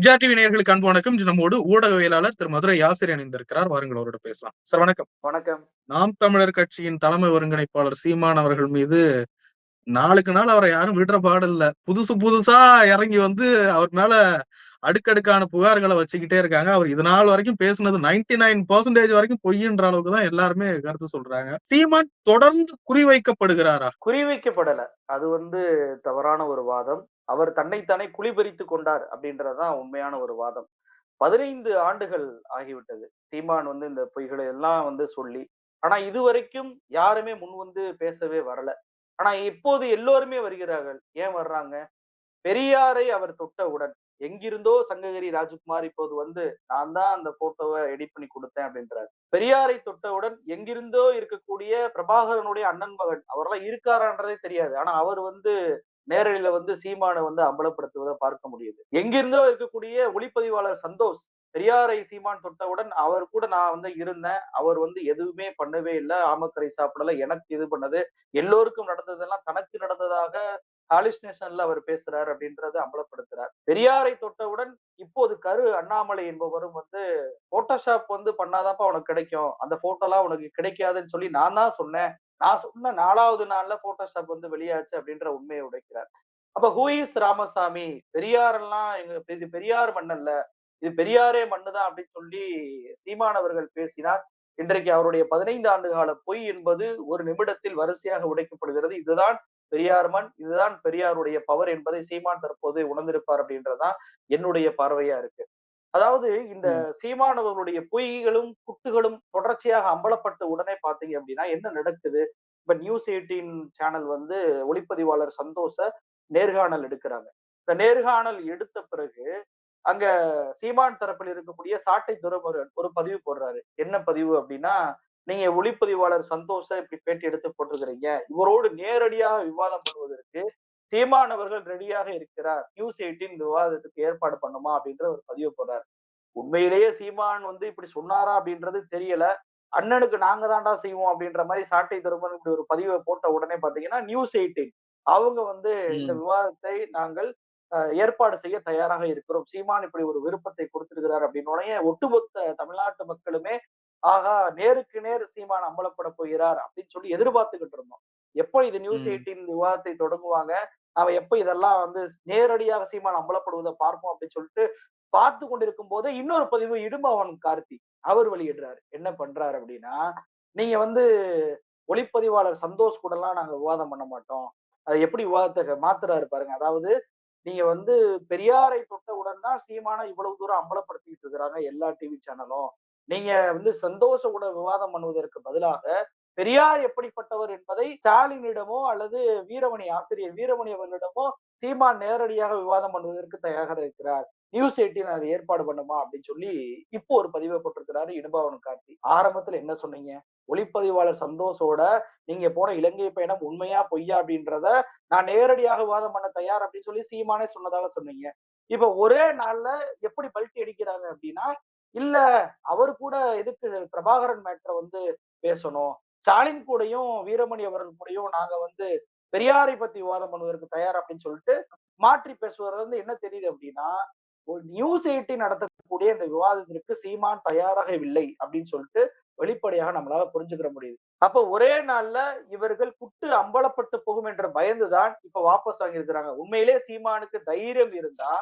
MGR TV நேயர்களுக்கு அன்பு வணக்கம். நம்மோடு ஊடகவியலாளர் திரு மதுரை யாசிர் இணைந்திருக்கிறார். வாருங்கள் அவரோட பேசலாம். சார் வணக்கம். வணக்கம். நாம் தமிழர் கட்சியின் தலைமை ஒருங்கிணைப்பாளர் சீமான் அவர்கள் மீது நாளுக்கு நாள் அவரை யாரும் விடுற பாடில்ல. புதுசு புதுசா இறங்கி வந்து அவர் மேல அடுக்கடுக்கான புகார்களை வச்சுக்கிட்டே இருக்காங்க. அவர் இது நாள் வரைக்கும் பேசுனது நைன்டி நைன் பர்சன்டேஜ் வரைக்கும் பொய்ன்ற அளவுக்கு தான் எல்லாருமே கருத்து சொல்றாங்க. சீமான் தொடர்ந்து குறிவைக்கப்படுகிறாரா? குறிவைக்கப்படல. அது வந்து தவறான ஒரு வாதம். அவர் தன்னைத்தானே குளிபறித்து கொண்டார் அப்படின்றதுதான் உண்மையான ஒரு வாதம். பதினைந்து ஆண்டுகள் ஆகிவிட்டது. சீமான் வந்து இந்த பொய்களை எல்லாம் வந்து சொல்லி ஆனா இதுவரைக்கும் யாருமே முன் வந்து பேசவே வரல. ஆனா இப்போது எல்லோருமே வருகிறார்கள். ஏன் வர்றாங்க? பெரியாரை அவர் தொட்டவுடன் எங்கிருந்தோ சங்ககிரி ராஜகுமார் இப்போது வந்து நான் தான் அந்த போட்டோவை எடிட் பண்ணி கொடுத்தேன் அப்படின்றார். பெரியாரை தொட்டவுடன் எங்கிருந்தோ இருக்கக்கூடிய பிரபாகரனுடைய அண்ணன் மகன் அவரெல்லாம் இருக்காரான்றதே தெரியாது. ஆனா அவர் வந்து நேரடியில வந்து சீமானை வந்து அம்பலப்படுத்துவதை பார்க்க முடியுது. எங்கிருந்தோ இருக்கக்கூடிய ஒளிப்பதிவாளர் சந்தோஷ் பெரியாரை சீமான் தொட்டவுடன் அவர் கூட நான் வந்து இருந்தேன். அவர் வந்து எதுவுமே பண்ணவே இல்லை. ஆமக்கரை சாப்பிடல. எனக்கு இது பண்ணது. எல்லோருக்கும் நடந்ததெல்லாம் தனக்கு நடந்ததாக ஹாலிஸ்னேஷன்ல அவர் பேசுறாரு அப்படின்றத அம்பலப்படுத்துறார். பெரியாரை தொட்டவுடன் இப்போது கரு அண்ணாமலை என்பவரும் வந்து போட்டோஷாப் வந்து பண்ணாதாப்பா உனக்கு கிடைக்கும். அந்த போட்டோலாம் உனக்கு கிடைக்காதுன்னு சொல்லி நான் தான் சொன்னேன். நான் சொன்ன நாலாவது நாள்ல போட்டோஷாப் வந்து வெளியாச்சு அப்படின்ற உண்மையை உடைக்கிறார். அப்ப இஸ் ராமசாமி? பெரியாரெல்லாம் எங்க இது பெரியார் மண்ணல்ல இது பெரியாரே மண்ணுதான் அப்படின்னு சொல்லி சீமானவர்கள் பேசினார். இன்றைக்கு அவருடைய பதினைந்து ஆண்டு கால பொய் என்பது ஒரு நிமிடத்தில் வரிசையாக உடைக்கப்படுகிறது. இதுதான் பெரியார் மண் இதுதான் பெரியாருடைய பவர் என்பதை சீமான் தற்போது உணர்ந்திருப்பார் அப்படின்றதான் என்னுடைய பார்வையா இருக்கு. அதாவது இந்த சீமானவர்களுடைய பொய்களும் குட்டுகளும் தொடர்ச்சியாக அம்பலப்பட்ட உடனே பாத்தீங்க அப்படின்னா என்ன நடக்குது? இப்ப நியூஸ் எயிட்டீன் சேனல் வந்து ஒளிப்பதிவாளர் சந்தோஷ நேர்காணல் எடுக்கிறாங்க. இந்த நேர்காணல் எடுத்த பிறகு அங்க சீமான் தரப்பில் இருக்கக்கூடிய சாட்டை துறமுருகன் ஒரு பதிவு போடுறாரு. என்ன பதிவு அப்படின்னா நீங்க ஒளிப்பதிவாளர் சந்தோஷ இப்படி பேட்டி எடுத்து போட்டிருக்கிறீங்க. இவரோடு நேரடியாக விவாதம் பண்ணுவதற்கு சீமான் அவர்கள் ரெடியாக இருக்கிறார். நியூஸ் எயிட்டின் விவாதத்துக்கு ஏற்பாடு பண்ணுமா அப்படின்ற ஒரு பதிவு போடுறாரு. உண்மையிலேயே சீமான் வந்து இப்படி சொன்னாரா அப்படின்றது தெரியல. அண்ணனுக்கு நாங்க தாண்டா செய்வோம் அப்படின்ற மாதிரி சாட்டை திருமணம் இப்படி ஒரு பதிவை போட்ட உடனே பாத்தீங்கன்னா நியூஸ் எயிட்டின் அவங்க வந்து இந்த விவாதத்தை நாங்கள் ஏற்பாடு செய்ய தயாராக இருக்கிறோம். சீமான் இப்படி ஒரு விருப்பத்தை கொடுத்திருக்கிறார் அப்படின்னு ஒட்டுமொத்த தமிழ்நாட்டு மக்களுமே ஆகா நேருக்கு நேர் சீமான் அம்பலப்பட போகிறார் அப்படின்னு சொல்லி எதிர்பார்த்துக்கிட்டு இருந்தோம். எப்போ இது நியூஸ் எயிட்டின் விவாதத்தை தொடங்குவாங்க? நாம எப்ப இதெல்லாம் வந்து நேரடியாக சீமான் அம்பலப்படுவதை பார்ப்போம் அப்படின்னு சொல்லிட்டு பார்த்து கொண்டிருக்கும் போது இன்னொரு பதிவு இடும்பவன் கார்த்தி அவர் வெளியிடுறாரு. என்ன பண்றாரு அப்படின்னா நீங்க வந்து ஒளிப்பதிவாளர் சந்தோஷ் கூட எல்லாம் நாங்க விவாதம் பண்ண மாட்டோம். அது எப்படி விவாதத்தை மாத்துறாரு பாருங்க. அதாவது நீங்க வந்து பெரியாரை தொட்டவுடன் தான் சீமான இவ்வளவு தூரம் அம்பலப்படுத்திக்கிட்டு இருக்கிறாங்க எல்லா டிவி சேனலும் நீங்க வந்து சந்தோஷ கூட விவாதம் பண்ணுவதற்கு பதிலாக பெரியார் எப்படிப்பட்டவர் என்பதை ஸ்டாலினிடமோ அல்லது வீரமணி ஆசிரியர் வீரமணி அவர்களிடமோ சீமான் நேரடியாக விவாதம் பண்ணுவதற்கு தயாராக இருக்கிறார். நியூஸ் எயிட்டின் அதை ஏற்பாடு பண்ணுமா அப்படின்னு சொல்லி இப்போ ஒரு பதிவை போட்டிருக்கிறாரு இடுபாவன் கார்த்தி. ஆரம்பத்துல என்ன சொன்னீங்க? ஒளிப்பதிவாளர் சந்தோஷோட நீங்க போன இலங்கை பயணம் உண்மையா பொய்யா அப்படின்றத நான் நேரடியாக விவாதம் பண்ண தயார் அப்படின்னு சொல்லி சீமானே சொன்னதாக சொன்னீங்க. இப்ப ஒரே நாள்ல எப்படி பல்ட்டி அடிக்கிறாங்க அப்படின்னா இல்ல அவர் கூட எதுக்கு பிரபாகரன் மேட்ரை வந்து பேசணும்? ஸ்டாலின் கூடயும் வீரமணி அவர்கள் கூடயும் நாங்க வந்து பெரியாரை பத்தி விவாதம் பண்ணுவதற்கு தயார் அப்படின்னு சொல்லிட்டு மாற்றி பேசுவது வந்து என்ன தெரியுது அப்படின்னா நியூஸ் எயிட்டி நடத்தக்கூடிய இந்த விவாதத்திற்கு சீமான் தயாராக இல்லை அப்படின்னு சொல்லிட்டு வெளிப்படையாக நம்மளால புரிஞ்சுக்கிற முடியுது. அப்ப ஒரே நாள்ல இவர்கள் குட்டு அம்பலப்பட்டு போகும் என்ற பயந்துதான் இப்ப வாபஸ் வாங்கியிருக்கிறாங்க. உண்மையிலே சீமானுக்கு தைரியம் இருந்தா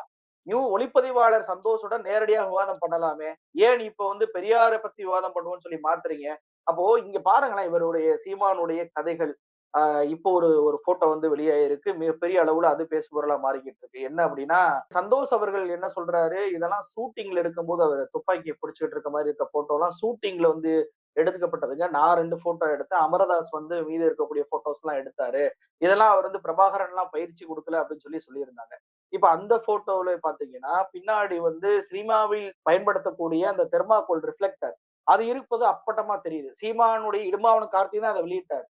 நியூ ஒளிப்பதிவாளர் சந்தோஷுடன் நேரடியாக விவாதம் பண்ணலாமே. ஏன் இப்ப வந்து பெரியாரை பத்தி விவாதம் பண்ணுவோம்னு சொல்லி மாத்துறீங்க? அப்போ இங்க பாருங்களேன் இவருடைய சீமானுடைய கதைகள். ஆஹ் இப்போ ஒரு ஒரு போட்டோ வந்து வெளியாயிருக்கு. மிகப்பெரிய அளவுல அது பேசுபொருளா மாறிக்கிட்டு இருக்கு என்ன அப்படின்னா சந்தோஷ் அவர்கள் என்ன சொல்றாரு? இதெல்லாம் ஷூட்டிங்ல எடுக்கும்போது அவர் துப்பாக்கியை பிடிச்சிட்டு இருக்க மாதிரி இருக்க போட்டோ எல்லாம் ஷூட்டிங்ல வந்து எடுத்துக்கப்பட்டதுங்க. நான் ரெண்டு போட்டோ எடுத்தேன். அமரதாஸ் வந்து மீது இருக்கக்கூடிய போட்டோஸ் எல்லாம் எடுத்தாரு. இதெல்லாம் அவர் வந்து பிரபாகரன் எல்லாம் பயிற்சி கொடுக்கல அப்படின்னு சொல்லி சொல்லியிருந்தாங்க. இப்ப அந்த போட்டோல பாத்தீங்கன்னா பின்னாடி வந்து சினிமாவில் பயன்படுத்தக்கூடிய அந்த தெர்மாகோல் ரிஃப்ளெக்டர் அது இருப்பது அப்பட்டமா தெரியுது. சீமானுடைய இடுமாவன கார்த்தி தான் அதை வெளியிட்டார்.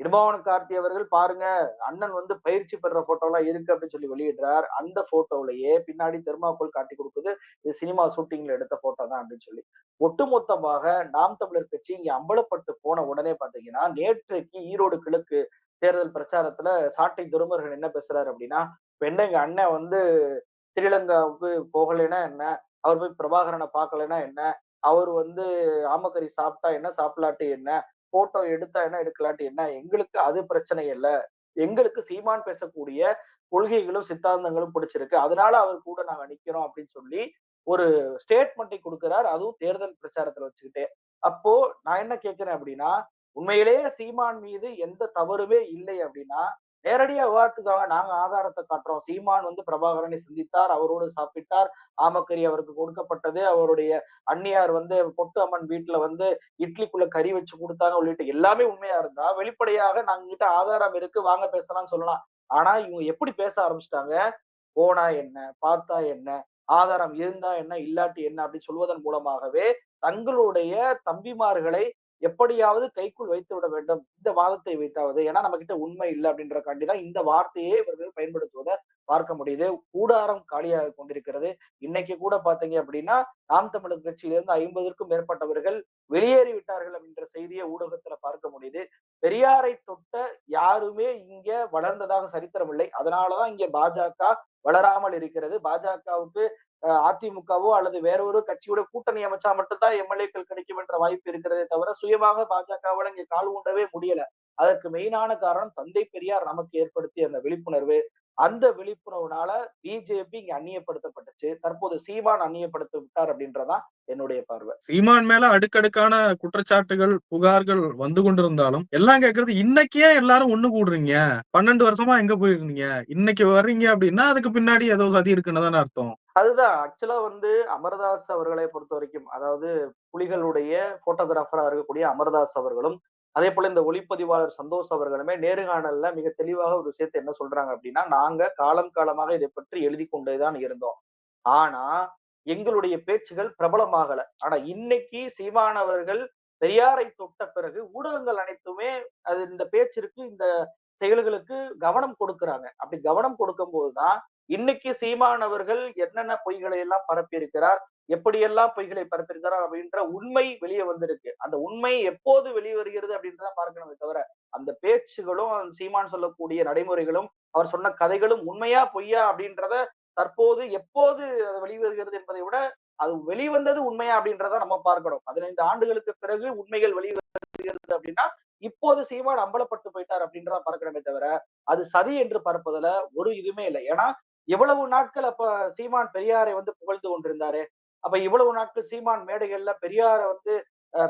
இடுமாவன கார்த்தி அவர்கள் பாருங்க அண்ணன் வந்து பயிற்சி பெற போட்டோலாம் இருக்கு அப்படின்னு சொல்லி வெளியிடுறார். அந்த போட்டோலயே பின்னாடி தெர்மாக்கோல் காட்டி கொடுக்குது இது சினிமா ஷூட்டிங்ல எடுத்த போட்டோ தான் அப்படின்னு சொல்லி. ஒட்டுமொத்தமாக நாம் தமிழர் கட்சி இங்க அம்பலப்பட்டு போன உடனே பாத்தீங்கன்னா நேற்றைக்கு ஈரோடு கிழக்கு தேர்தல் பிரச்சாரத்துல சாட்டை துருமர்கள் என்ன பேசுறாரு அப்படின்னா பெண்ணங்க எங்க அண்ணன் வந்து ஸ்ரீலங்காவுக்கு போகலைன்னா என்ன? அவர் போய் பிரபாகரனை பார்க்கலைன்னா என்ன? அவர் வந்து ஆமக்கறி சாப்பிட்டா என்ன? சாப்பிடலாட்டி என்ன? போட்டோ எடுத்தா என்ன? எடுக்கலாட்டி என்ன? எங்களுக்கு அது பிரச்சனை இல்லை. எங்களுக்கு சீமான் பேசக்கூடிய கொள்கைகளும் சித்தாந்தங்களும் பிடிச்சிருக்கு. அதனால அவர் கூட நாங்க நிக்கிறோம் அப்படின்னு சொல்லி ஒரு ஸ்டேட்மெண்ட்டை கொடுக்கிறார். அதுவும் தேர்தல் பிரச்சாரத்துல வச்சுக்கிட்டே. அப்போ நான் என்ன கேட்கிறேன் அப்படின்னா உண்மையிலேயே சீமான் மீது எந்த தவறுமே இல்லை அப்படின்னா நேரடியா விவாதத்துக்காக நாங்க ஆதாரத்தை காட்டுறோம். சீமான் வந்து பிரபாகரனை சந்தித்தார் அவரோடு சாப்பிட்டார். ஆமக்கறி அவருக்கு கொடுக்கப்பட்டது. அவருடைய அன்னியார் வந்து பொட்டு அம்மன் வீட்டுல வந்து இட்லிக்குள்ள கறி வச்சு கொடுத்தாங்க உள்ளிட்ட எல்லாமே உண்மையா இருந்தா வெளிப்படையாக நாங்க கிட்ட ஆதாரம் இருக்கு வாங்க பேசலாம்னு சொல்லலாம். ஆனா இவங்க எப்படி பேச ஆரம்பிச்சிட்டாங்க? போனா என்ன பார்த்தா என்ன ஆதாரம் இருந்தா என்ன இல்லாட்டி என்ன அப்படின்னு சொல்வதன் மூலமாகவே தங்களுடைய தம்பிமார்களை எப்படியாவது கைக்குள் வைத்து விட வேண்டும். இந்த வாதத்தை வைத்தாவது. ஏன்னா நம்ம கிட்ட உண்மை இல்லை அப்படின்றக்காண்டி தான் இந்த வார்த்தையே இவர்கள் பயன்படுத்துவதை பார்க்க முடியுது. கூடாரம் காலியாக கொண்டிருக்கிறது. இன்னைக்கு கூட பாத்தீங்க அப்படின்னா நாம் தமிழர் கட்சியிலிருந்து ஐம்பதுக்கும் மேற்பட்டவர்கள் வெளியேறி விட்டார்கள் அப்படின்ற செய்தியை ஊடகத்துல பார்க்க முடியுது. பெரியாரை தொட்ட யாருமே இங்க வளர்ந்ததாக சரித்திரம் இல்லை அதனாலதான் இங்க பாஜக வளராமல் இருக்கிறது. பாஜகவுக்கு அதிமுகவோ அல்லது வேற ஒரு கட்சியோட கூட்டணி அமைச்சா மட்டும்தான் எம்எல்ஏக்கள் கிடைக்கும் என்ற வாய்ப்பு இருக்கிறதே தவிர சுயமாக பாஜகவோட இங்க கால் ஊண்டவே முடியல. அதற்கு மெயினான காரணம் தந்தை பெரியார் நமக்கு ஏற்படுத்திய அந்த விழிப்புணர்வு. அந்த விழிப்புணர்வுனால பிஜேபி இங்க அந்நியப்படுத்தப்பட்டுச்சு. தற்போது சீமான் அந்நியப்படுத்த விட்டார் அப்படின்றதான் என்னுடைய பார்வை. சீமான் மேல அடுக்கடுக்கான குற்றச்சாட்டுகள் புகார்கள் வந்து கொண்டிருந்தாலும் எல்லாம் கேக்குறது இன்னைக்கே எல்லாரும் ஒண்ணு கூடுறீங்க. பன்னெண்டு வருஷமா எங்க போயிருந்தீங்க? இன்னைக்கு வர்றீங்க அப்படின்னா அதுக்கு பின்னாடி ஏதோ சதி இருக்குன்னு தானே அர்த்தம். அதுதான். ஆக்சுவலா வந்து அமர்தாஸ் அவர்களை பொறுத்த வரைக்கும் அதாவது புலிகளுடைய போட்டோகிராஃபரா இருக்கக்கூடிய அமர்தாஸ் அவர்களும் அதே போல இந்த ஒளிப்பதிவாளர் சந்தோஷ் அவர்களுமே நேருகாணல்ல மிக தெளிவாக ஒரு விஷயத்தை என்ன சொல்றாங்க அப்படின்னா நாங்க காலம் காலமாக இதை பற்றி எழுதி கொண்டேதான் இருந்தோம். ஆனா எங்களுடைய பேச்சுகள் பிரபலமாகல. ஆனா இன்னைக்கு சீமானவர்கள் பெரியாரை தொட்ட பிறகு ஊடகங்கள் அனைத்துமே அது இந்த பேச்சிற்கு இந்த செயல்களுக்கு கவனம் கொடுக்கறாங்க. அப்படி கவனம் கொடுக்கும் போதுதான் இன்னைக்கு சீமான் அவர்கள் என்னென்ன பொய்களை எல்லாம் பரப்பியிருக்கிறார் எப்படியெல்லாம் பொய்களை பரப்பியிருக்கிறார் அப்படின்ற உண்மை வெளியே வந்திருக்கு. அந்த உண்மை எப்போது வெளியே வருகிறது அப்படின்றத பார்க்கணுமே தவிர அந்த பேச்சுகளும் சீமான் சொல்லக்கூடிய நடைமுறைகளும் அவர் சொன்ன கதைகளும் உண்மையா பொய்யா அப்படின்றத தற்போது எப்போது அது வெளிவருகிறது என்பதை விட அது வெளிவந்தது உண்மையா அப்படின்றத நம்ம பார்க்கணும். பதினைந்து ஆண்டுகளுக்கு பிறகு உண்மைகள் வெளிவருகிறது அப்படின்னா இப்போது சீமான் அம்பலப்பட்டு போயிட்டார் அப்படின்றத பார்க்கணுமே தவிர அது சதி என்று பார்ப்பதுல ஒரு இதுவுமே இல்லை. ஏன்னா எவ்வளவு நாட்கள் அப்ப சீமான் பெரியாரை வந்து புகழ்ந்து கொண்டிருந்தாரு? அப்ப இவ்வளவு நாட்கள் சீமான் மேடைகள்ல பெரியார வந்து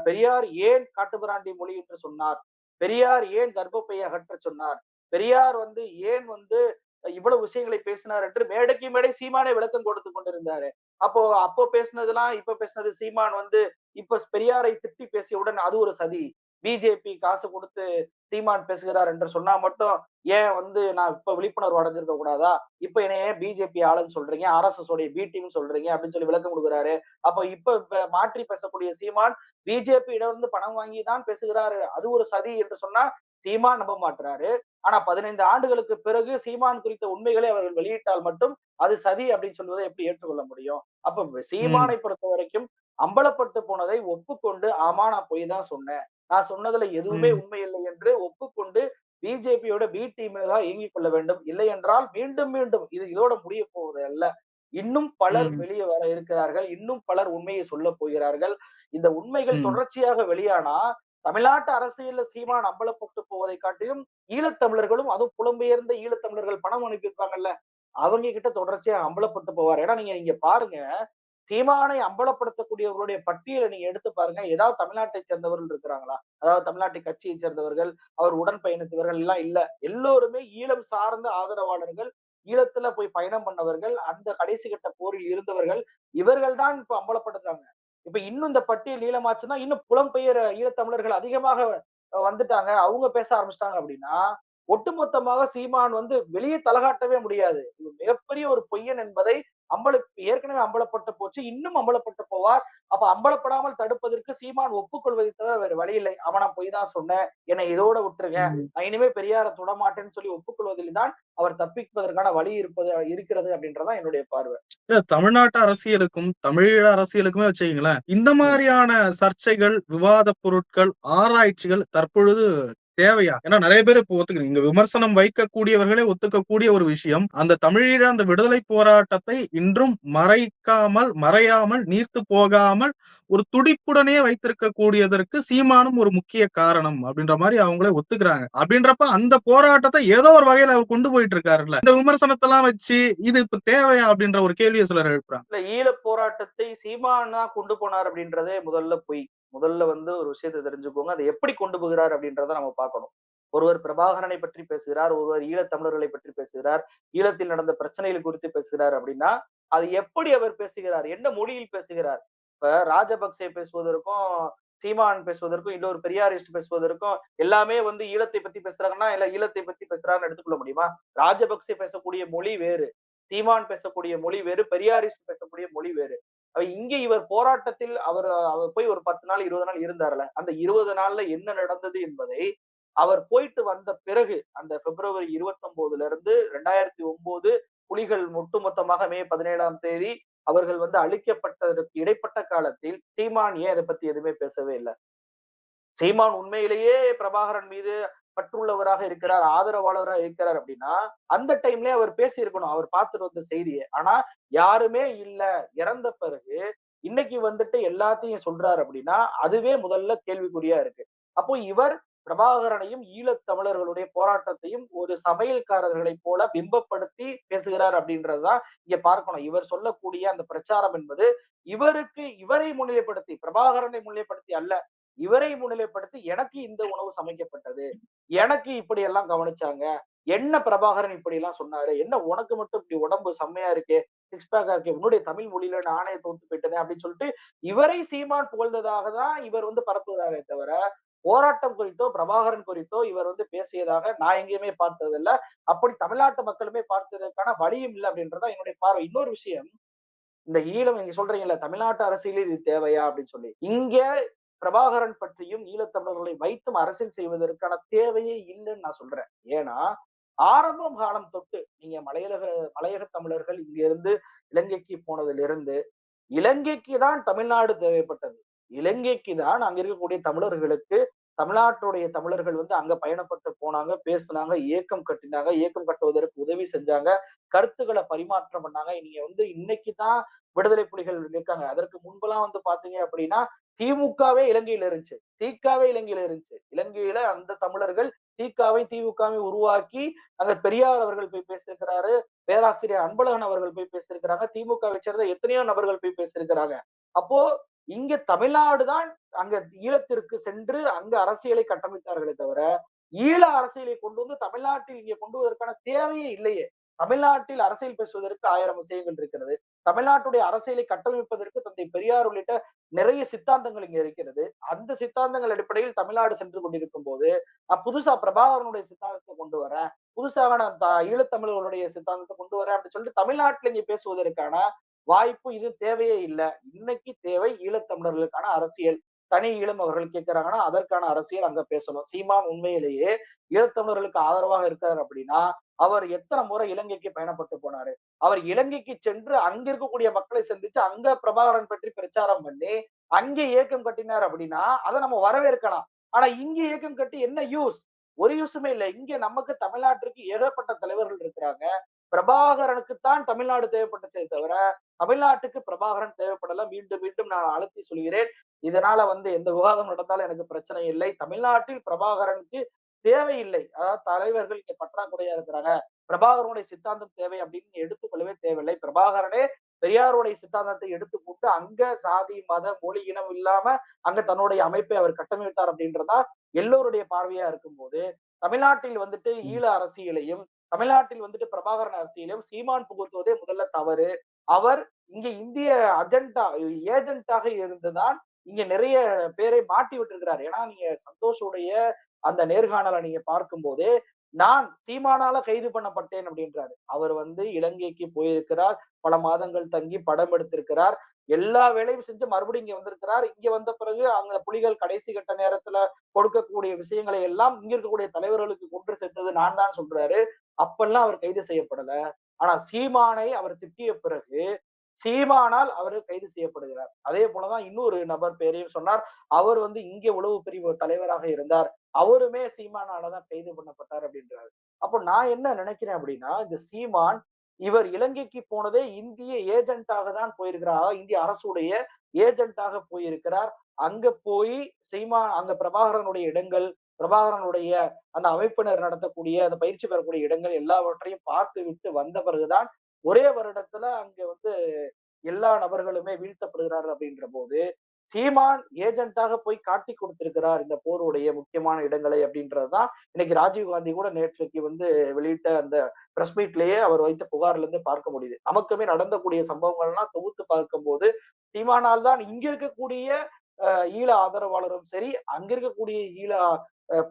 பெரியார் ஏன் காட்டுபிராண்டி மொழி என்று சொன்னார்? பெரியார் ஏன் கர்ப்பப்பையை அகற்ற சொன்னார்? பெரியார் வந்து ஏன் வந்து இவ்வளவு விஷயங்களை பேசினார் என்று மேடைக்கு மேடை சீமானே விளக்கம் கொடுத்து கொண்டிருந்தாரு. அப்போ அப்போ பேசினதெல்லாம் இப்ப பேசினது சீமான் வந்து இப்ப பெரியாரை திட்டி பேசியவுடன் அது ஒரு சதி. பிஜேபி காசு கொடுத்து சீமான் பேசுகிறார் என்று சொன்னா மட்டும் ஏன் வந்து நான் இப்ப விழிப்புணர்வு அடைஞ்சிருக்க கூடாதா? இப்ப என்ன ஏன் பிஜேபி ஆளுன்னு சொல்றீங்க ஆர் எஸ் எஸ் உடைய பி டீம் சொல்றீங்க அப்படின்னு சொல்லி விளக்கம் கொடுக்குறாரு. அப்ப இப்ப மாற்றி பேசக்கூடிய சீமான் பிஜேபி இடம் வந்து பணம் வாங்கி தான் பேசுகிறாரு. அது ஒரு சதி என்று சொன்னா சீமான் நம்ப மாட்டுறாரு ஆனா பதினைந்து ஆண்டுகளுக்கு பிறகு சீமான் குறித்த உண்மைகளை அவர்கள் வெளியிட்டால் மட்டும் அது சதி அப்படின்னு சொல்வதை எப்படி ஏற்றுக்கொள்ள முடியும்? அப்ப சீமானை பொறுத்த வரைக்கும் அம்பலப்பட்டு போனதை ஒப்புக்கொண்டு ஆமா நான் பொய் தான் சொன்னேன். நான் சொன்னதுல எதுவுமே உண்மை இல்லை என்று ஒப்புக்கொண்டு பிஜேபியோட பி டீமை தான் இயங்கிக் கொள்ள வேண்டும். இல்லை என்றால் மீண்டும் மீண்டும் இது இதோட முடிய போவது அல்ல. இன்னும் பலர் வெளியே வர இருக்கிறார்கள். இன்னும் பலர் உண்மையை சொல்ல போகிறார்கள். இந்த உண்மைகள் தொடர்ச்சியாக வெளியானா தமிழ்நாட்டு அரசியல்ல சீமான் அம்பலப்பட்டு போவதை காட்டிலும் ஈழத்தமிழர்களும் அதுவும் புலம்பெயர்ந்த ஈழத்தமிழர்கள் பணம் அனுப்பியிருப்பாங்கல்ல அவங்க கிட்ட தொடர்ச்சியா அம்பலப்பட்டு போவார். ஏன்னா நீங்க இங்க பாருங்க சீமானை அம்பலப்படுத்தக்கூடியவர்களுடைய பட்டியலை நீங்க எடுத்து பாருங்க. ஏதாவது தமிழ்நாட்டை சேர்ந்தவர்கள் இருக்கிறாங்களா? அதாவது தமிழ்நாட்டை கட்சியை சேர்ந்தவர்கள் அவர் உடன் பயணித்தவர்கள் எல்லாம் இல்ல. எல்லோருமே ஈழம் சார்ந்த ஆதரவாளர்கள் ஈழத்துல போய் பயணம் பண்ணவர்கள் அந்த கடைசி கட்ட போரில் இருந்தவர்கள் இவர்கள் தான் இப்ப அம்பலப்படுத்துறாங்க. இப்ப இன்னும் இந்த பட்டியல் ஈழமாச்சுன்னா இன்னும் புலம்பெயர் ஈழத்தமிழர்கள் அதிகமாக வந்துட்டாங்க. அவங்க பேச ஆரம்பிச்சிட்டாங்க அப்படின்னா ஒட்டுமொத்தமாக சீமான் வந்து வெளியே தலகாட்டவே முடியாது. இது மிகப்பெரிய ஒரு பொய்யன் என்பதை அம்பல ஏற்கனவே அம்பலப்பட்டு போச்சு இன்னும் அம்பலப்பட்டு போவார். அப்ப அம்பலப்படாமல் தடுப்பதற்கு சீமான் ஒப்புக்கொள்வதை தவிர வேற வழி இல்லை. அவனா பொய் தான் சொன்னேன். என்னை இதோட விட்டுருங்க. நான் இனிமே பெரியார தொடமாட்டேன்னு சொல்லி ஒப்புக்கொள்வதில் தான் அவர் தப்பிப்பதற்கான வழி இருப்பது இருக்கிறது அப்படின்றதான் என்னுடைய பார்வை. தமிழ்நாட்டு அரசியலுக்கும் தமிழீழ அரசியலுக்குமே வச்சுக்கீங்களேன். இந்த மாதிரியான சர்ச்சைகள் விவாத பொருட்கள் ஆராய்ச்சிகள் தற்பொழுது தேவையா? ஏன்னா நிறைய பேர் இப்போ ஒத்துக்கிறீங்க. இங்க விமர்சனம் வைக்கக்கூடியவர்களே ஒத்துக்கக்கூடிய ஒரு விஷயம். அந்த தமிழீழ அந்த விடுதலை போராட்டத்தை இன்றும் மறைக்காமல் மறையாமல் நீர்த்து போகாமல் ஒரு துடிப்புடனே வைத்திருக்க கூடியதற்கு சீமானும் ஒரு முக்கிய காரணம் அப்படின்ற மாதிரி அவங்களே ஒத்துக்கிறாங்க. அப்படின்றப்ப அந்த போராட்டத்தை ஏதோ ஒரு வகையில அவர் கொண்டு போயிட்டு இருக்காருல்ல இந்த விமர்சனத்தெல்லாம் வச்சு இது இப்ப தேவையா அப்படின்ற ஒரு கேள்வியை சிலர் எழுப்புறாங்க. இல்ல ஈழப் போராட்டத்தை சீமான் தான் கொண்டு போனார் அப்படின்றதே முதல்ல பொய். முதல்ல வந்து ஒரு விஷயத்தை தெரிஞ்சுக்கோங்க. அதை எப்படி கொண்டு போகிறார் அப்படின்றத நம்ம பார்க்கணும். ஒருவர் பிரபாகரனை பற்றி பேசுகிறார் ஒருவர் ஈழத்தமிழர்களை பற்றி பேசுகிறார் ஈழத்தில் நடந்த பிரச்சனைகள் குறித்து பேசுகிறார் அப்படின்னா அது எப்படி அவர் பேசுகிறார்? என்ன மொழியில் பேசுகிறார்? இப்ப ராஜபக்சே பேசுவதற்கும் சீமான் பேசுவதற்கும் இன்னொரு பெரியாரிஸ்ட் பேசுவதற்கும் எல்லாமே வந்து ஈழத்தை பத்தி பேசுறாங்கன்னா இல்ல ஈழத்தை பத்தி பேசுறாங்கன்னு எடுத்துக்கொள்ள முடியுமா? ராஜபக்சே பேசக்கூடிய மொழி வேறு. சீமான் பேசக்கூடிய மொழி வேறு பெரியாரிஸ்ட் பேசக்கூடிய மொழி வேறு. இங்க இவர் போராட்டத்தில் அவர் அவர் போய் ஒரு பத்து நாள் இருபது நாள் இருந்தார்ல. அந்த இருபது நாள்ல என்ன நடந்தது என்பதை அவர் போயிட்டு வந்த பிறகு அந்த பிப்ரவரி இருபத்தி ஒன்பதுல இருந்து ரெண்டாயிரத்தி ஒன்பது புலிகள் ஒட்டுமொத்தமாக மே பதினேழாம் தேதி அவர்கள் வந்து அழிக்கப்பட்டதற்கு இடைப்பட்ட காலத்தில் சீமான் ஏன் அதை பத்தி எதுவுமே பேசவே இல்லை? சீமான் உண்மையிலேயே பிரபாகரன் மீது பற்றுள்ளவராக இருக்கிறார் ஆதரவாளராக இருக்கிறார் அப்படின்னா அந்த டைம்லயே அவர் பேசி இருக்கணும் அவர் பார்த்துட்டு வந்த செய்தியை. ஆனா யாருமே இல்ல. இறந்த பிறகு இன்னைக்கு வந்துட்டு எல்லாத்தையும் சொல்றாரு அப்படின்னா அதுவே முதல்ல கேள்விக்குறியா இருக்கு. அப்போ இவர் பிரபாகரனையும் ஈழத் தமிழர்களுடைய போராட்டத்தையும் ஒரு சமையல்காரர்களைப் போல பிம்பப்படுத்தி பேசுகிறார் அப்படின்றதுதான் இங்க பார்க்கணும். இவர் சொல்லக்கூடிய அந்த பிரச்சாரம் என்பது இவருக்கு இவரை முன்னிலைப்படுத்தி பிரபாகரனை முன்னிலைப்படுத்தி அல்ல. இவரை முன்னிலைப்படுத்தி எனக்கு இந்த உணவு சமைக்கப்பட்டது. எனக்கு இப்படி எல்லாம் கவனிச்சாங்க. என்ன பிரபாகரன் இப்படி எல்லாம் சொன்னாரு? என்ன உனக்கு மட்டும் இப்படி உடம்பு செம்மையா இருக்கே? சிக்ஸ் பேக்கா இருக்கே? உன்னுடைய தமிழ் மொழியில நானே தோத்து போயிட்டேன் அப்படின்னு சொல்லிட்டு இவரை சீமான் புகழ்ந்ததாக தான் இவர் வந்து பரப்புவதாகவே தவிர போராட்டம் குறித்தோ பிரபாகரன் குறித்தோ இவர் வந்து பேசியதாக நான் எங்கேயுமே பார்த்ததில்ல. அப்படி தமிழ்நாட்டு மக்களுமே பார்த்ததற்கான வழியும் இல்லை அப்படின்றதா என்னுடைய பார்வை. இன்னொரு விஷயம் இந்த ஈழம் நீங்க சொல்றீங்கல்ல தமிழ்நாட்டு அரசியலில் இது தேவையா அப்படின்னு சொல்லி. இங்க பிரபாகரன் பற்றியும் ஈழத்தமிழர்களை வைத்தும் அரசியல் செய்வதற்கான தேவையே இல்லைன்னு நான் சொல்றேன். ஏன்னா ஆரம்பம் காலம் தொட்டு நீங்க மலையக மலையக தமிழர்கள் இங்கிருந்து இலங்கைக்கு போனதிலிருந்து இலங்கைக்கு தான் தமிழ்நாடு தேவைப்பட்டது. இலங்கைக்கு தான் அங்க இருக்கக்கூடிய தமிழர்களுக்கு தமிழ்நாட்டுடைய தமிழர்கள் வந்து அங்க பயணப்பட்டு போனாங்க பேசினாங்க இயக்கம் கட்டினாங்க இயக்கம் கட்டுவதற்கு உதவி செஞ்சாங்க கருத்துக்களை பரிமாற்றம் பண்ணாங்க. நீங்க வந்து இன்னைக்கு தான் விடுதலை புலிகள் இருக்காங்க. அதற்கு முன்பெல்லாம் வந்து பாத்தீங்க அப்படின்னா திமுகவே இலங்கையில இருந்துச்சு. தீக்காவே இலங்கையில இருந்துச்சு. இலங்கையில அந்த தமிழர்கள் தீக்காவை திமுகவை உருவாக்கி அங்க பெரியார் அவர்கள் போய் பேசியிருக்கிறாரு பேராசிரியர் அன்பழகன் அவர்கள் போய் பேசியிருக்கிறாங்க திமுக வச்சிருந்த எத்தனையோ நபர்கள் போய் பேசியிருக்கிறாங்க. அப்போ இங்க தமிழ்நாடு தான் அங்க ஈழத்திற்கு சென்று அங்க அரசியலை கட்டமைத்தார்களே தவிர ஈழ அரசியலை கொண்டு வந்து தமிழ்நாட்டில் இங்கே கொண்டு வருவதற்கான தேவையே இல்லையே. தமிழ்நாட்டில் அரசியல் பேசுவதற்கு ஆயிரம் விஷயங்கள் இருக்கிறது. தமிழ்நாட்டுடைய அரசியலை கட்டமைப்பதற்கு தந்தை பெரியார் உள்ளிட்ட நிறைய சித்தாந்தங்கள் இங்க இருக்கிறது. அந்த சித்தாந்தங்கள் அடிப்படையில் தமிழ்நாடு சென்று கொண்டிருக்கும் போது நான் புதுசா பிரபாகரனுடைய சித்தாந்தத்தை கொண்டு வரேன். புதுசாக நான் ஈழத்தமிழர்களுடைய சித்தாந்தத்தை கொண்டு வரேன் அப்படின்னு சொல்லிட்டு தமிழ்நாட்டில் இங்க பேசுவதற்கான வாய்ப்பு இது தேவையே இல்லை. இன்னைக்கு தேவை ஈழத்தமிழர்களுக்கான அரசியல். தனி ஈழம் அவர்கள் கேட்கிறாங்கன்னா அதற்கான அரசியல் அங்க பேசணும். சீமான் உண்மையிலேயே ஈழத்தமிழர்களுக்கு ஆதரவாக இருக்காரு அப்படின்னா அவர் எத்தனை முறை இலங்கைக்கு பயணப்பட்டு போனாரு? அவர் இலங்கைக்கு சென்று அங்க இருக்கக்கூடிய மக்களை சந்திச்சு அங்க பிரபாகரன் பற்றி பிரச்சாரம் பண்ணி அங்கே இயக்கம் கட்டினார் அப்படின்னா அதை நம்ம வரவேற்கலாம். ஆனா இங்க இயக்கம் கட்டி என்ன யூஸ் ஒரு யூஸுமே இல்லை. இங்க நமக்கு தமிழ்நாட்டிற்கு ஏகப்பட்ட தலைவர்கள் இருக்கிறாங்க. பிரபாகரனுக்கு தான் தமிழ்நாடு தேவைப்பட்டதே தவிர தமிழ்நாட்டுக்கு பிரபாகரன் தேவைப்படல. மீண்டும் மீண்டும் நான் அழுத்தி சொல்கிறேன். இதனால வந்து எந்த விவாதம் நடந்தாலும் எனக்கு பிரச்சனை இல்லை. தமிழ்நாட்டில் பிரபாகரனுக்கு தேவையில்லை. அதாவது தலைவர்கள் இங்க பற்றாக்குறையா இருக்கிறாங்க. பிரபாகரனுடைய சித்தாந்தம் தேவை அப்படின்னு எடுத்துக்கொள்ளவே தேவையில்லை. பிரபாகரனே பெரியாருடைய சித்தாந்தத்தை எடுத்துக்கொண்டு அங்க சாதி மத மொழி இனம் இல்லாம அங்க தன்னுடைய அமைப்பை அவர் கட்டமைத்தார் அப்படின்றதா எல்லோருடைய பார்வையா இருக்கும்போது தமிழ்நாட்டில் வந்துட்டு ஈழ அரசியலையும் தமிழ்நாட்டில் வந்துட்டு பிரபாகரன் அரசியலையும் சீமான் புகுத்துவதே முதல்ல தவறு. அவர் இங்க இந்திய அஜெண்டா ஏஜென்ட்டாக இருந்துதான் இங்க நிறைய பேரை மாட்டி விட்டுருக்கிறார். ஏன்னா நீங்க சந்தோஷுடைய அந்த நேர்காணலை நீங்க பார்க்கும்போது நான் சீமானால கைது பண்ணப்பட்டேன் அப்படின்றாரு. அவர் வந்து இலங்கைக்கு போயிருக்கிறார் பல மாதங்கள் தங்கி படம் எடுத்திருக்கிறார் எல்லா வேலையும் செஞ்சு மறுபடியும் இங்க வந்திருக்கிறார். இங்க வந்த பிறகு அங்க புலிகள் கடைசி கட்ட நேரத்துல கொடுக்கக்கூடிய விஷயங்களை எல்லாம் இங்க இருக்கக்கூடிய தலைவர்களுக்கு கொண்டு சென்றது நான் தான் சொல்றாரு. அப்பெல்லாம் அவர் கைது செய்யப்படல. ஆனா சீமானை அவர் திட்டிய பிறகு சீமானால் அவர் கைது செய்யப்படுகிறார். அதே போலதான் இன்னொரு நபர் பேரையும் சொன்னார். அவர் வந்து இங்கே உளவு பிரிவு தலைவராக இருந்தார். அவருமே சீமானாலதான் கைது பண்ணப்பட்டார் அப்படின்றாரு. அப்போ நான் என்ன நினைக்கிறேன் அப்படின்னா இந்த சீமான் இவர் இலங்கைக்கு போனதே இந்திய ஏஜென்ட்டாக தான் போயிருக்கிறார். இந்திய அரசுடைய ஏஜென்ட்டாக போயிருக்கிறார். அங்க போய் சீமா அங்க பிரபாகரனுடைய இடங்கள் பிரபாகரனுடைய அந்த அமைப்பினர் நடத்தக்கூடிய அந்த பயிற்சி பெறக்கூடிய இடங்கள் எல்லாவற்றையும் பார்த்து விட்டு வந்த பிறகுதான் ஒரே வருடத்துல அங்க வந்து எல்லா நபர்களுமே வீழ்த்தப்படுகிறார் அப்படின்ற போது சீமான் ஏஜென்ட்டாக போய் காட்டி கொடுத்திருக்கிறார் இந்த போருடைய முக்கியமான இடங்களை அப்படின்றதுதான் இன்னைக்கு ராஜீவ் காந்தி கூட நேற்றைக்கு வந்து வெளியிட்ட அந்த பிரஸ் மீட்லயே அவர் வைத்த புகார்ல இருந்து பார்க்க முடியுது. நமக்குமே நடந்தக்கூடிய சம்பவங்கள்லாம் தொகுத்து பார்க்கும்போது சீமானால் தான் இங்க இருக்கக்கூடிய ஈழ ஆதரவாளரும் சரி அங்க இருக்கக்கூடிய ஈழ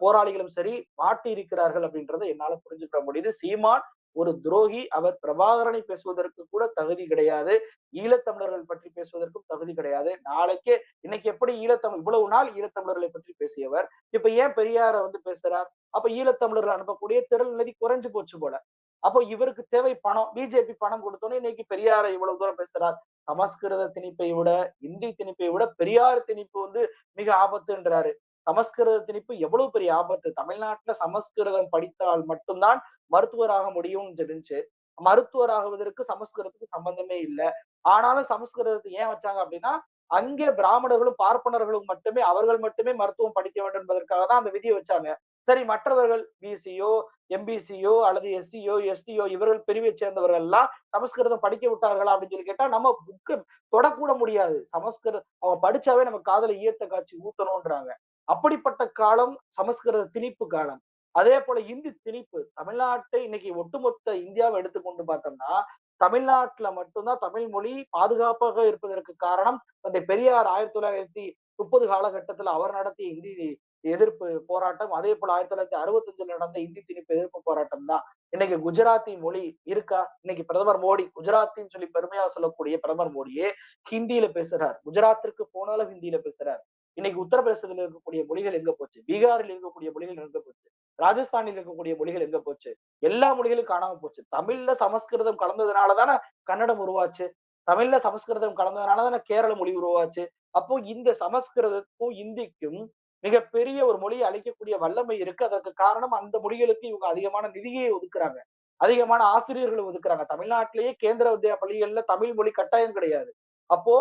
போராளிகளும் சரி மாட்டி இருக்கிறார்கள் அப்படின்றத என்னால புரிஞ்சுக்க முடியுது. சீமான் ஒரு துரோகி அவர் பிரபாகரனை பேசுவதற்கு கூட தகுதி கிடையாது. ஈழத்தமிழர்கள் பற்றி பேசுவதற்கும் தகுதி கிடையாது. நாளைக்கே இன்னைக்கு எப்படி ஈழத்தமிழ் இவ்வளவு நாள் ஈழத்தமிழர்களை பற்றி பேசியவர்? இப்ப ஏன் பெரியார வந்து பேசுறார்? அப்ப ஈழத்தமிழர்கள் அனுப்பக்கூடிய திரள் நிதி குறைஞ்சு போச்சு போல. அப்போ இவருக்கு தேவை பணம் பிஜேபி பணம் கொடுத்தோன்னே இன்னைக்கு பெரியார இவ்வளவு தூரம் பேசுறார். சமஸ்கிருத திணிப்பை விட இந்தி திணிப்பை விட பெரியார் திணிப்பு வந்து மிக ஆபத்துன்றாரு. சமஸ்கிருத திணிப்பு எவ்வளவு பெரிய ஆபத்து? தமிழ்நாட்டுல சமஸ்கிருதம் படித்தால் மட்டும்தான் மருத்துவராக முடியும்னு தெரிஞ்சு மருத்துவர் ஆகுவதற்கு சமஸ்கிருதத்துக்கு சம்பந்தமே இல்லை. ஆனாலும் சமஸ்கிருதத்தை ஏன் வச்சாங்க அப்படின்னா அங்கே பிராமணர்களும் பார்ப்பனர்களும் மட்டுமே அவர்கள் மட்டுமே மருத்துவம் படிக்க வேண்டும் என்பதற்காக தான் அந்த விதியை வச்சாங்க. சரி மற்றவர்கள் பிசியோ எம்பிசியோ அல்லது எஸ்சியோ எஸ்டியோ இவர்கள் பிரிவை சேர்ந்தவர்கள் எல்லாம் சமஸ்கிருதம் படிக்க விட்டார்களா அப்படின்னு சொல்லி கேட்டா நம்ம புக்கு தொடக்கூட முடியாது. சமஸ்கிருதம் அவங்க படிச்சாவே நம்ம காதல ஈயத்த காட்சி ஊத்தணும்ன்றாங்க. அப்படிப்பட்ட காலம் சமஸ்கிருத திணிப்பு காலம். அதே போல இந்தி திணிப்பு தமிழ்நாட்டை இன்னைக்கு ஒட்டுமொத்த இந்தியாவை எடுத்துக்கொண்டு பார்த்தோம்னா தமிழ்நாட்டுல மட்டும்தான் தமிழ் மொழி பாதுகாப்பாக இருப்பதற்கு காரணம் தந்தை பெரியார் ஆயிரத்தி தொள்ளாயிரத்தி முப்பது காலகட்டத்துல அவர் நடத்திய இந்தி எதிர்ப்பு போராட்டம். அதே போல ஆயிரத்தி தொள்ளாயிரத்தி அறுபத்தஞ்சுல நடந்த இந்தி திணிப்பு எதிர்ப்பு போராட்டம் தான். இன்னைக்கு குஜராத்தி மொழி இருக்கா? இன்னைக்கு பிரதமர் மோடி குஜராத்தின்னு சொல்லி பெருமையா சொல்லக்கூடிய பிரதமர் மோடியே ஹிந்தியில பேசுறார். குஜராத்திற்கு போனாலும் ஹிந்தியில பேசுறார். இன்னைக்கு உத்தரப்பிரதேசத்துல இருக்கக்கூடிய மொழிகள் எங்க போச்சு? பீகாரில் இருக்கக்கூடிய மொழிகள் எங்க போச்சு? ராஜஸ்தானில் இருக்கக்கூடிய மொழிகள் எங்க போச்சு? எல்லா மொழிகளும் காணாம போச்சு. தமிழ்ல சமஸ்கிருதம் கலந்ததுனால தானே கன்னடம் உருவாச்சு. தமிழ்ல சமஸ்கிருதம் கலந்ததுனால தானே கேரள மொழி உருவாச்சு. அப்போ இந்த சமஸ்கிருதத்துக்கும் இந்திக்கும் மிகப்பெரிய ஒரு மொழியை அழிக்கக்கூடிய வல்லமை இருக்கு அதற்கு காரணம் அந்த மொழிகளுக்கு இவங்க அதிகமான நிதியை ஒதுக்குறாங்க. அதிகமான ஆசிரியர்களை ஒதுக்குறாங்க. தமிழ்நாட்டிலேயே கேந்திர வித்யா பள்ளிகள்ல தமிழ் மொழி கட்டாயம் கிடையாது. அப்போ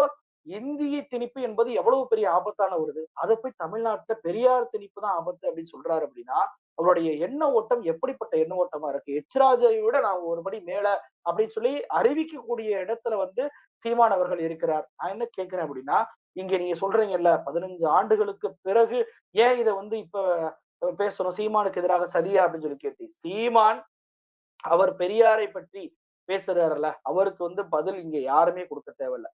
இந்திய திணிப்பு என்பது எவ்வளவு பெரிய ஆபத்தான வருது அதை போய் தமிழ்நாட்டுல பெரியார் திணிப்பு தான் ஆபத்து அப்படின்னு சொல்றாரு அப்படின்னா அவருடைய எண்ண ஓட்டம் எப்படிப்பட்ட எண்ண ஓட்டமா இருக்கு? எச்ராஜை விட நான் ஒரு படி மேல அப்படின்னு சொல்லி அறிவிக்கக்கூடிய இடத்துல வந்து சீமான் அவர்கள் இருக்கிறார். நான் என்ன கேட்கிறேன் அப்படின்னா இங்க நீங்க சொல்றீங்கல்ல பதினஞ்சு ஆண்டுகளுக்கு பிறகு ஏன் இதை வந்து இப்ப பேசணும் சீமானுக்கு எதிராக சரியா அப்படின்னு சொல்லி கேட்டு சீமான் அவர் பெரியாரை பற்றி பேசுறாருல அவருக்கு வந்து பதில் இங்க யாருமே கொடுக்க தேவையில்ல.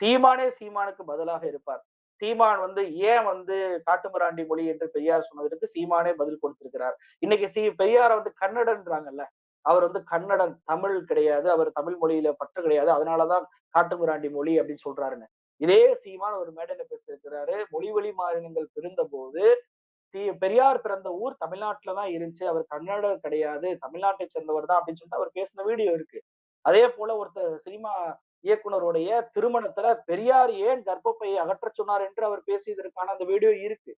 சீமானே சீமானுக்கு பதிலாக இருப்பார். சீமான் வந்து ஏன் வந்து காட்டுமிராண்டி மொழி என்று பெரியார் சொன்னதற்கு சீமானே பதில் கொடுத்திருக்கிறார். இன்னைக்கு சீ பெரியார வந்து கன்னடன்றாங்கல்ல அவர் வந்து கன்னடன் தமிழ் கிடையாது அவர் தமிழ் மொழியில பற்று கிடையாது அதனாலதான் காட்டுமிராண்டி மொழி அப்படின்னு சொல்றாருன்னு. இதே சீமான் ஒரு மேடையில பேசியிருக்கிறாரு. மொழி வழி மாநிலங்கள் பிறந்த போது பெரியார் பிறந்த ஊர் தமிழ்நாட்டுலதான் இருந்துச்சு அவர் கன்னடர் கிடையாது தமிழ்நாட்டை சேர்ந்தவர் தான் அப்படின்னு சொல்லிட்டு அவர் பேசின வீடியோ இருக்கு. அதே போல ஒருத்தர் சினிமா இயக்குனருடைய திருமணத்துல பெரியார் ஏன் கர்ப்பப்பையை அகற்ற சொன்னார்? என்று அவர் பேசியதற்கான அந்த வீடியோ இருக்கு.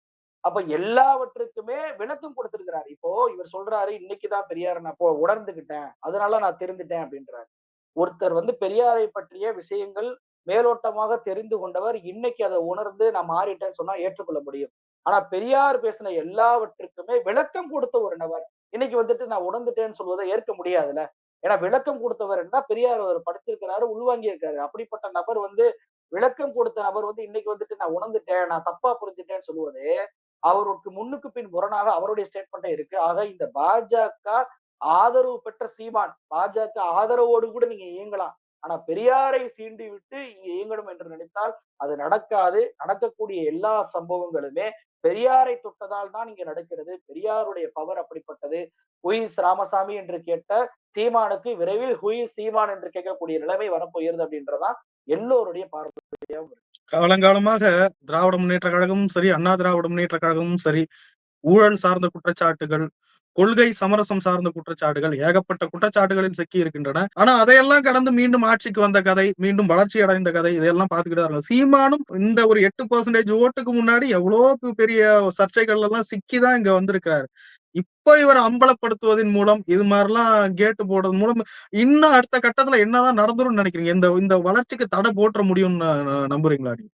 அப்ப எல்லாவற்றுக்குமே விளக்கம் கொடுத்திருக்கிறார். இப்போ இவர் சொல்றாரு இன்னைக்குதான் பெரியார் நான் இப்போ உணர்ந்துகிட்டேன். அதனால நான் தெரிந்துட்டேன் அப்படின்றாரு. ஒருத்தர் வந்து பெரியாரை பற்றிய விஷயங்கள் மேலோட்டமாக தெரிந்து கொண்டவர் இன்னைக்கு அதை உணர்ந்து நான் மாறிட்டேன்னு சொன்னா ஏற்றுக்கொள்ள முடியும். ஆனா பெரியார் பேசின எல்லாவற்றுக்குமே விளக்கம் கொடுத்த ஒரு நபர் இன்னைக்கு வந்துட்டு நான் உணர்ந்துட்டேன்னு சொல்வதை ஏற்க முடியாதுல்ல? ஏன்னா விளக்கம் கொடுத்தவர் என்ன? பெரியார் அவர் படிச்சிருக்கிறாரு உள்வாங்கி இருக்காரு அப்படிப்பட்ட நபர் வந்து விளக்கம் கொடுத்த நபர் வந்து இன்னைக்கு வந்துட்டு நான் உணர்ந்துட்டேன் நான் தப்பா புரிஞ்சுட்டேன்னு சொல்லுவது அவருக்கு முன்னுக்கு பின் முரணாக அவருடைய ஸ்டேட்மெண்ட்டே இருக்கு. ஆக இந்த பாஜக ஆதரவு பெற்ற சீமான் பாஜக ஆதரவோடு கூட நீங்க இயங்கலாம். ஆனா பெரியாரை சீண்டி விட்டு இங்க இயங்கணும் என்று நினைத்தால் அது நடக்காது. நடக்கக்கூடிய எல்லா சம்பவங்களுமே பெரியாரை தொட்டதால் தான் இங்க நடக்கிறது. பெரியாருடைய பவர் அப்படிப்பட்டது. ஹுயிஸ் ராமசாமி என்று கேட்ட சீமானுக்கு விரைவில் ஹுயிஸ் சீமான் என்று கேட்கக்கூடிய நிலைமை வரப்போகிறது அப்படின்றதான் எல்லோருடைய பார்வையாகவும் காலங்காலமாக திராவிட முன்னேற்ற கழகமும் சரி அண்ணா திராவிட முன்னேற்ற கழகமும் சரி ஊழல் சார்ந்த குற்றச்சாட்டுகள் கொள்கை சமரசம் சார்ந்த குற்றச்சாட்டுகள் ஏகப்பட்ட குற்றச்சாட்டுகளில் சிக்கி இருக்கின்றன. ஆனா அதையெல்லாம் கடந்து மீண்டும் ஆட்சிக்கு வந்த கதை மீண்டும் வளர்ச்சி அடைந்த கதை இதெல்லாம் பாத்துக்கிட்டு தான் சீமானும் இந்த ஒரு எட்டு பர்சன்டேஜ் ஓட்டுக்கு முன்னாடி எவ்வளவு பெரிய சர்ச்சைகள் எல்லாம் சிக்கிதான் இங்க வந்திருக்கிறாரு. இப்ப இவர் அம்பலப்படுத்துவதன் மூலம் இது மாதிரிலாம் கேட்டு போடுறது மூலம் இன்னும் அடுத்த கட்டத்துல என்னதான் நடந்துரும் நினைக்கிறீங்க? இந்த இந்த வளர்ச்சிக்கு தடை போட்டுற முடியும்னு நம்புறீங்களா நீங்க?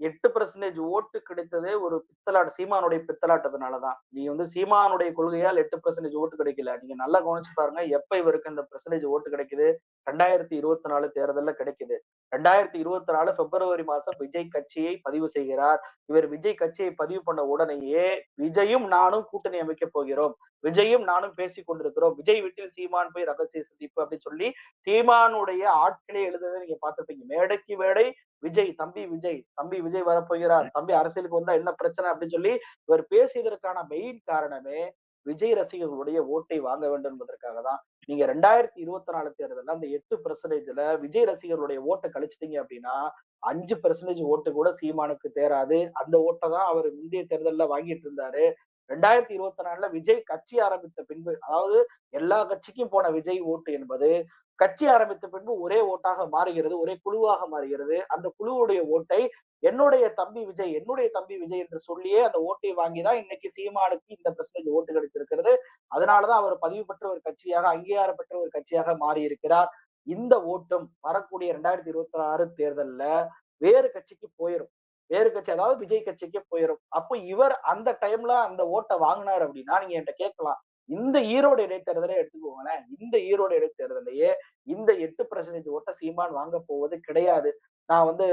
எட்டு பர்சன்டேஜ் ஓட்டு கிடைத்ததே ஒரு பித்தலாட்ட சீமானுடைய பித்தலாட்டத்தினாலதான். நீ வந்து சீமானுடைய கொள்கையால் எட்டு பர்சன்டேஜ் ஓட்டு கிடைக்கல. நீங்க நல்லா கவனிச்சு பாருங்க எப்ப இவருக்கு இந்த பர்சன்டேஜ் ஓட்டு கிடைக்குது? ரெண்டாயிரத்தி இருபத்தி நாலு தேர்தல்ல கிடைக்குது. ரெண்டாயிரத்தி இருபத்தி நாலு பிப்ரவரி மாசம் விஜய் கட்சியை பதிவு செய்கிறார். இவர் விஜய் கட்சியை பதிவு பண்ண உடனேயே விஜயும் நானும் கூட்டணி அமைக்க போகிறோம். விஜயும் நானும் பேசி கொண்டிருக்கிறோம். விஜய் வீட்டில் சீமான் போய் ரகசிய சந்திப்பு அப்படின்னு சொல்லி சீமானுடைய ஆட்களே எழுதுறதை நீங்க பார்த்திருப்பீங்க. மேடைக்கு மேடை விஜய் தம்பி விஜய் தம்பி விஜய் வரப்போகிறார். தம்பி அரசியலுக்கு வந்தா என்ன பிரச்சனை அப்படின்னு சொல்லி இவர் பேசியதற்கான மெயின் காரணமே விஜய் ரசிகர்களுடைய ஓட்டை வாங்க வேண்டும் என்பதற்காக தான். நீங்க ரெண்டாயிரத்தி இருபத்தி நாலு தேர்தலில் அந்த எட்டு பெர்சன்டேஜ்ல விஜய் ரசிகர்களுடைய ஓட்டை கழிச்சிட்டீங்க அப்படின்னா அஞ்சு பெர்சன்டேஜ் ஓட்டு கூட சீமானுக்கு தேராது. அந்த ஓட்டை தான் அவர் முந்தைய தேர்தலில் வாங்கிட்டு இருந்தாரு. ரெண்டாயிரத்தி இருபத்தி நாலுல விஜய் கட்சி ஆரம்பித்த பின்பு அதாவது எல்லா கட்சிக்கும் போன விஜய் ஓட்டு என்பது கட்சி ஆரம்பித்த பின்பு ஒரே ஓட்டாக மாறுகிறது ஒரே குழுவாக மாறுகிறது. அந்த குழுவுடைய ஓட்டை என்னுடைய தம்பி விஜய் என்னுடைய தம்பி விஜய் என்று சொல்லியே அந்த ஓட்டை வாங்கிதான் இன்னைக்கு சீமானுக்கு இந்த பெர்சன்டேஜ் ஓட்டு கிடைத்திருக்கிறது. அதனாலதான் அவர் பதிவு பெற்ற ஒரு கட்சியாக அங்கீகாரம் பெற்ற ஒரு கட்சியாக மாறி இருக்கிறார் இந்த ஓட்டும் வரக்கூடிய ரெண்டாயிரத்தி இருபத்தி ஆறு தேர்தல்ல வேறு கட்சிக்கு போயிடும் வேறு கட்சி அதாவது விஜய் கட்சிக்கே போயிடும் அப்போ இவர் அந்த டைம்ல அந்த ஓட்டை வாங்கினார் அப்படின்னா நீங்க என்கிட்ட கேட்கலாம். இந்த ஈரோடு இடைத்தேர்தலை எடுத்துக்கோங்களேன். இந்த ஈரோடு இடைத்தேர்தலையே இந்த எட்டு பர்சன்டேஜ் ஓட்ட சீமான் வாங்க போவது கிடையாது. நான் வந்து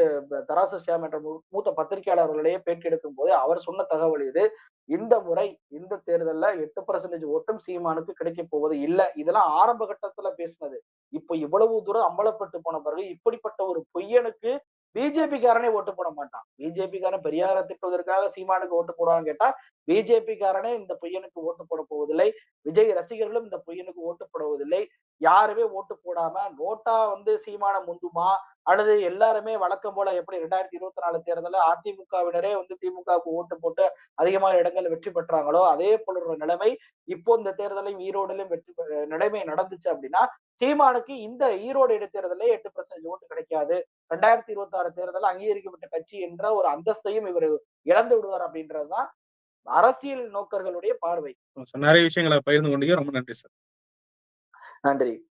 தராசு ஷியாம் என்ற மூத்த பத்திரிகையாளர்களிடையே பேட்டி எடுக்கும் போது அவர் சொன்ன தகவல் இது. இந்த முறை இந்த தேர்தல்ல எட்டு பர்சன்டேஜ் ஓட்டும் சீமானுக்கு கிடைக்க போவது இல்லை. இதெல்லாம் ஆரம்ப கட்டத்துல பேசினது. இப்போ இவ்வளவு தூரம் அம்பலப்பட்டு போன பிறகு இப்படிப்பட்ட ஒரு பொய்யனுக்கு பிஜேபிக்காரனே ஓட்டு போட மாட்டான். பிஜேபி காரன் பெரியார திட்டுவதற்காக சீமானுக்கு ஓட்டு போடுவான்னு கேட்டா பிஜேபிக்காரனே இந்த பொய்யனுக்கு ஓட்டு போட போவதில்லை. விஜய் ரசிகர்களும் இந்த பொய்யனுக்கு ஓட்டு போடுவதில்லை. யாருமே ஓட்டு போடாம நோட்டா வந்து சீமான முந்துமா அல்லது எல்லாருமே வழக்கம் போல எப்படி ரெண்டாயிரத்தி இருபத்தி நாலு தேர்தலில் அதிமுகவினரே வந்து திமுகவுக்கு ஓட்டு போட்டு அதிகமான இடங்கள் வெற்றி பெற்றாங்களோ அதே போல ஒரு நிலைமை இப்போ இந்த தேர்தலையும் ஈரோடுலையும் வெற்றி நிலைமை நடந்துச்சு அப்படின்னா சீமானுக்கு இந்த ஈரோடு இடைத்தேர்தலே எட்டு பர்சன்டேஜ் ஓட்டு கிடைக்காது. ரெண்டாயிரத்தி இருபத்தி ஆறு தேர்தலில் அங்கீகரிக்கப்பட்ட கட்சி என்ற ஒரு அந்தஸ்தையும் இவர் இழந்து விடுவார் அப்படின்றதுதான் அரசியல் நோக்கர்களுடைய பார்வை. நிறைய விஷயங்களை பகிர்ந்து கொண்டீங்க. ரொம்ப நன்றி சார். நன்றி.